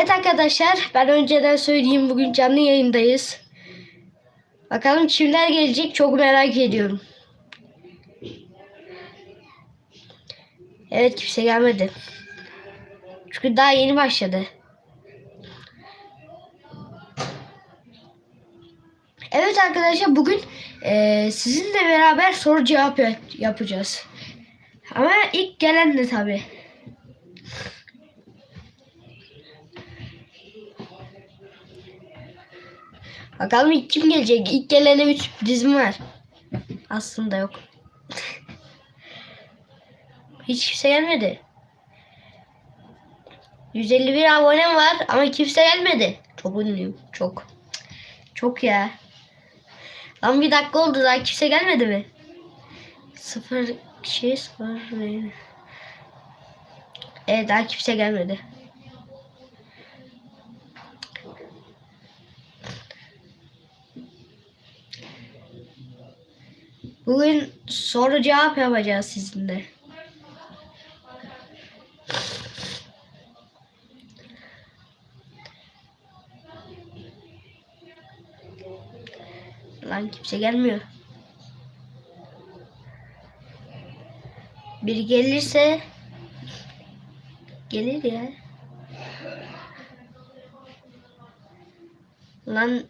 Evet arkadaşlar ben önceden söyleyeyim bugün canlı yayındayız. Bakalım kimler gelecek çok merak ediyorum. Evet kimse gelmedi. Çünkü daha yeni başladı. Evet arkadaşlar bugün eee, sizinle beraber soru cevap yap- yapacağız. Ama ilk gelen de tabii. Bakalım ilk kim gelecek? İlk gelene bir sürprizim var. Aslında yok. Hiç kimse gelmedi. 151 abonem var ama kimse gelmedi. Çok ünlüyüm. Çok. Çok ya. Lan bir dakika oldu daha kimse gelmedi mi? Sıfır şey sıfır? Evet daha kimse gelmedi. Bugün soru cevap yapacağız sizinle. Lan kimse gelmiyor. Biri gelirse gelir ya. Lan